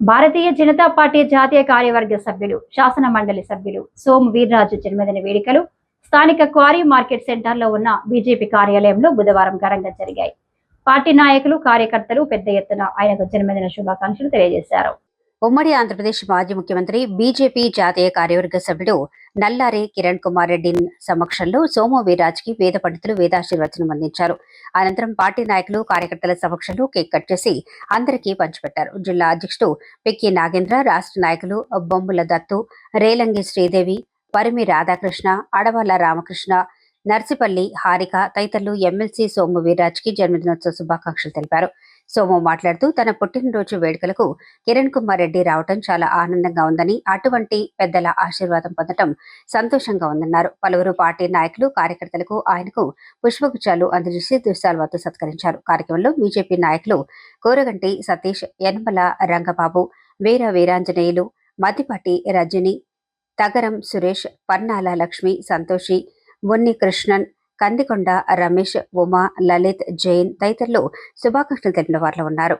Bharatiya Janata party జాతీయ కార్యవర్గ సభ్యులు శాసన మండలి సభ్యులు సోము వీర్రాజు జన్మదిన వేడుకలు స్థానిక క్వారీ మార్కెట్ సెంటర్లో ఉన్న బీజేపీ కార్యాలయంలో బుధవారం ఘనంగా జరిగాయి. పార్టీ నాయకులు కార్యకర్తలు పెద్ద ఎత్తున ఆయనకు జన్మదిన శుభాకాంక్షలు తెలియజేశారు. ఉమ్మడి ఆంధ్రప్రదేశ్ మాజీ ముఖ్యమంత్రి బీజేపీ జాతీయ కార్యవర్గ సభ్యుడు నల్లారి కిరణ్ కుమార్ రెడ్డి సమక్షంలో సోము వీరాజ్కి వేద పండితులు వేదాశీర్వచనం అందించారు. అనంతరం పార్టీ నాయకులు కార్యకర్తల సమక్షంలో కేక్ కట్ చేసి అందరికీ పంచిపెట్టారు. జిల్లా అధ్యక్షుడు పిక్కి నాగేంద్ర రాష్ట్ర నాయకులు బొమ్ముల దత్తు రేలంగి శ్రీదేవి పరిమి రాధాకృష్ణ అడవల్ల రామకృష్ణ నర్సిపల్లి హారిక తదితరులు ఎమ్మెల్సీ సోము వీర్రాజ్కి జన్మదినోత్సవ శుభాకాంక్షలు తెలిపారు. సోము మాట్లాడుతూ తన పుట్టినరోజు వేడుకలకు కిరణ్ కుమార్ రెడ్డి రావటం చాలా ఆనందంగా ఉందని అటువంటి పెద్దల ఆశీర్వాదం పొందటం సంతోషంగా ఉందన్నారు. పలువురు పార్టీ నాయకులు కార్యకర్తలకు ఆయనకు పుష్పగుచ్చాలు అందజేసి దుశాల్వాతో సత్కరించారు. కార్యక్రమంలో బీజేపీ నాయకులు కోరగంటి సతీష్ యనమల రంగబాబు వీర వీరాంజనేయులు మద్దిపాటి రజని తగరం సురేష్ పన్నాల లక్ష్మి సంతోషి మున్ని కృష్ణన్ కందికొండ రమేష్ ఉమా లలిత్ జైన్ తదితరులు శుభాకాంక్షలు తెలిపిన వారిలో ఉన్నారు.